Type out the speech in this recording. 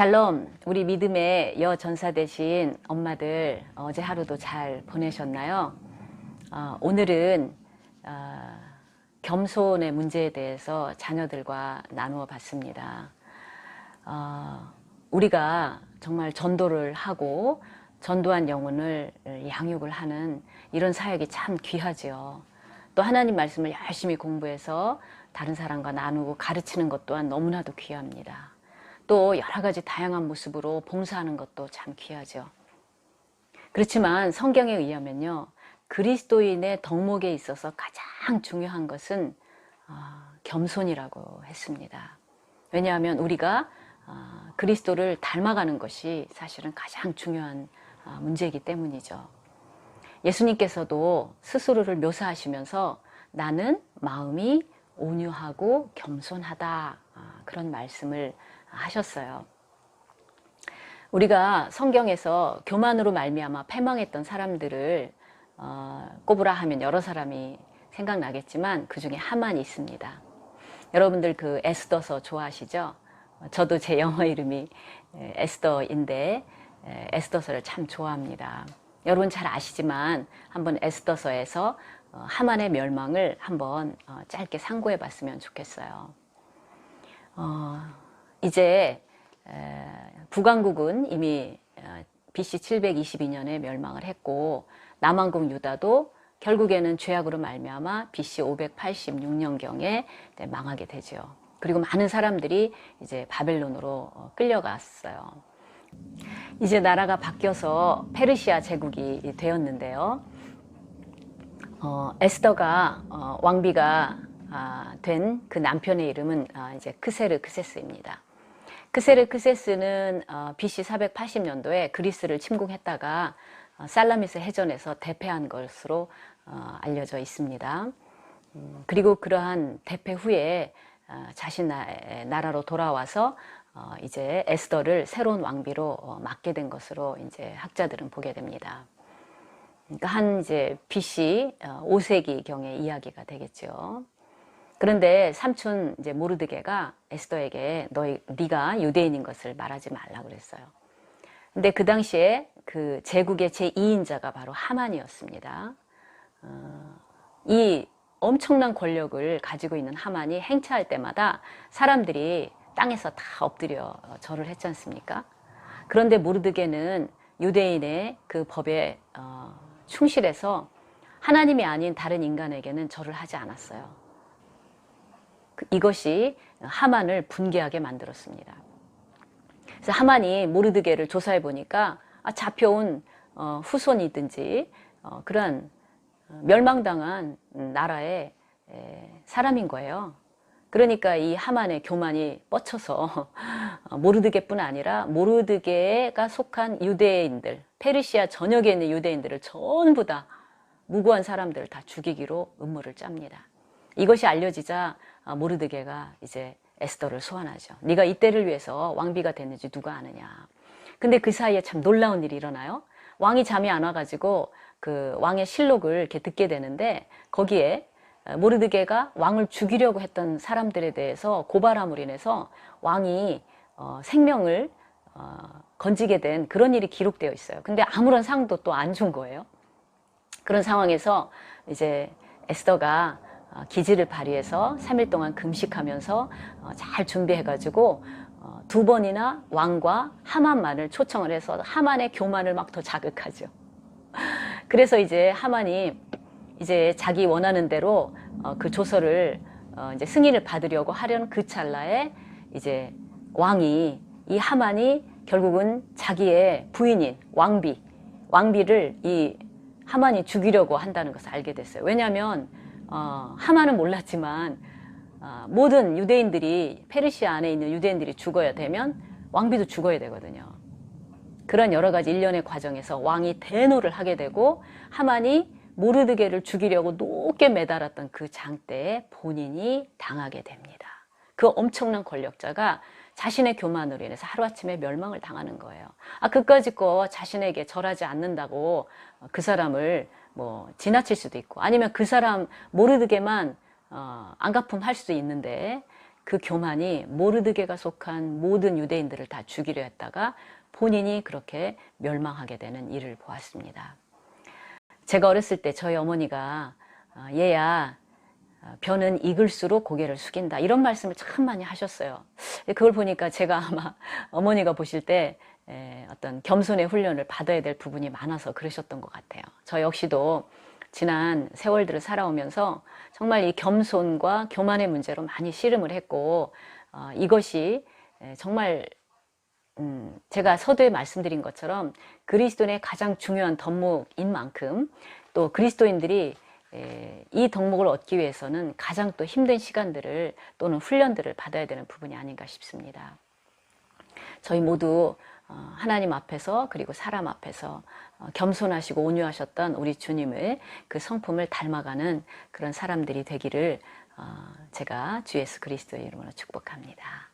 샬롬, 우리 믿음의 여 전사 되신 엄마들 어제 하루도 잘 보내셨나요? 어, 오늘은 어, 겸손의 문제에 대해서 자녀들과 나누어 봤습니다. 어, 우리가 정말 전도를 하고 전도한 영혼을 양육을 하는 이런 사역이 참 귀하지요. 또 하나님 말씀을 열심히 공부해서 다른 사람과 나누고 가르치는 것 또한 너무나도 귀합니다. 또 여러 가지 다양한 모습으로 봉사하는 것도 참 귀하죠. 그렇지만 성경에 의하면요. 그리스도인의 덕목에 있어서 가장 중요한 것은 어, 겸손이라고 했습니다. 왜냐하면 우리가 어, 그리스도를 닮아가는 것이 사실은 가장 중요한 어, 문제이기 때문이죠. 예수님께서도 스스로를 묘사하시면서 나는 마음이 온유하고 겸손하다 그런 말씀을 하셨어요. 우리가 성경에서 교만으로 말미암아 패망했던 사람들을 어, 꼽으라 하면 여러 사람이 생각나겠지만 그 중에 하만이 있습니다. 여러분들 그 에스더서 좋아하시죠? 저도 제 영어 이름이 에스더인데 에스더서를 참 좋아합니다. 여러분 잘 아시지만 한번 에스더서에서 어, 하만의 멸망을 한번 어, 짧게 상고해 봤으면 좋겠어요. 어, 이제 북왕국은 이미 BC 722년에 멸망을 했고 남왕국 유다도 결국에는 죄악으로 말미암아 BC 586년경에 망하게 되죠. 그리고 많은 사람들이 이제 바벨론으로 끌려갔어요. 이제 나라가 바뀌어서 페르시아 제국이 되었는데요. 어, 에스더가 어, 왕비가 아, 된그 남편의 이름은 아, 이제 크세르 크세스입니다. 크세르 크세스는 어, BC 480년도에 그리스를 침공했다가 어, 살라미스 해전에서 대패한 것으로 어, 알려져 있습니다. 음, 그리고 그러한 대패 후에 어, 자신 나라로 돌아와서 어, 이제 에스더를 새로운 왕비로 어, 맡게 된 것으로 이제 학자들은 보게 됩니다. 그러니까 한 이제 BC 5세기 경의 이야기가 되겠죠. 그런데 삼촌 이제 모르드게가 에스더에게 너희 네가 유대인인 것을 말하지 말라 그랬어요. 근데 그 당시에 그 제국의 제 2인자가 바로 하만이었습니다. 어, 이 엄청난 권력을 가지고 있는 하만이 행차할 때마다 사람들이 땅에서 다 엎드려 절을 했지 않습니까? 그런데 모르드게는 유대인의 그 법에 어, 충실해서 하나님이 아닌 다른 인간에게는 절을 하지 않았어요. 그, 이것이 하만을 분개하게 만들었습니다. 그래서 하만이 모르드게를 조사해 보니까 아, 잡혀온 어, 후손이든지 어, 그런 멸망당한 나라의 사람인 거예요. 그러니까 이 하만의 교만이 뻗쳐서 모르드게뿐 아니라 모르드게가 속한 유대인들, 페르시아 전역에 있는 유대인들을 전부 다 무고한 사람들을 다 죽이기로 음모를 짭니다. 이것이 알려지자 모르드게가 이제 에스더를 소환하죠. 네가 이때를 위해서 왕비가 됐는지 누가 아느냐. 근데 그 사이에 참 놀라운 일이 일어나요. 왕이 잠이 안 와가지고 그 왕의 실록을 이렇게 듣게 되는데 거기에 모르드게가 왕을 죽이려고 했던 사람들에 대해서 고발함으로 인해서 왕이 어, 생명을 어, 건지게 된 그런 일이 기록되어 있어요. 근데 아무런 상도 또 안 준 거예요. 그런 상황에서 이제 에스더가 어, 기지를 발휘해서 3일 동안 금식하면서 어, 잘 준비해가지고 어, 두 번이나 왕과 하만만을 초청을 해서 하만의 교만을 막 더 자극하죠. 그래서 이제 하만이 이제 자기 원하는 대로 그 조서를 이제 승인을 받으려고 하려는 그 찰나에 이제 왕이 이 하만이 결국은 자기의 부인인 왕비 왕비를 이 하만이 죽이려고 한다는 것을 알게 됐어요. 왜냐하면 어, 하만은 몰랐지만 어, 모든 유대인들이 페르시아 안에 있는 유대인들이 죽어야 되면 왕비도 죽어야 되거든요. 그런 여러 가지 일련의 과정에서 왕이 대노를 하게 되고 하만이 모르드게를 죽이려고 높게 매달았던 그 장대에 본인이 당하게 됩니다. 그 엄청난 권력자가 자신의 교만으로 인해서 하루아침에 멸망을 당하는 거예요. 아, 그까짓 거 자신에게 절하지 않는다고 그 사람을 뭐 지나칠 수도 있고 아니면 그 사람 모르드게만 어, 안가품 할 수도 있는데 그 교만이 모르드게가 속한 모든 유대인들을 다 죽이려 했다가 본인이 그렇게 멸망하게 되는 일을 보았습니다. 제가 어렸을 때 저희 어머니가 어, 얘야 어, 벼는 익을수록 고개를 숙인다 이런 말씀을 참 많이 하셨어요. 그걸 보니까 제가 아마 어머니가 보실 때 에, 어떤 겸손의 훈련을 받아야 될 부분이 많아서 그러셨던 것 같아요. 저 역시도 지난 세월들을 살아오면서 정말 이 겸손과 교만의 문제로 많이 씨름을 했고 어, 이것이 에, 정말 음, 제가 서두에 말씀드린 것처럼 그리스도인의 가장 중요한 덕목인 만큼 또 그리스도인들이 에, 이 덕목을 얻기 위해서는 가장 또 힘든 시간들을 또는 훈련들을 받아야 되는 부분이 아닌가 싶습니다. 저희 모두 어, 하나님 앞에서 그리고 사람 앞에서 어, 겸손하시고 온유하셨던 우리 주님의 그 성품을 닮아가는 그런 사람들이 되기를 어, 제가 주 예수 그리스도의 이름으로 축복합니다.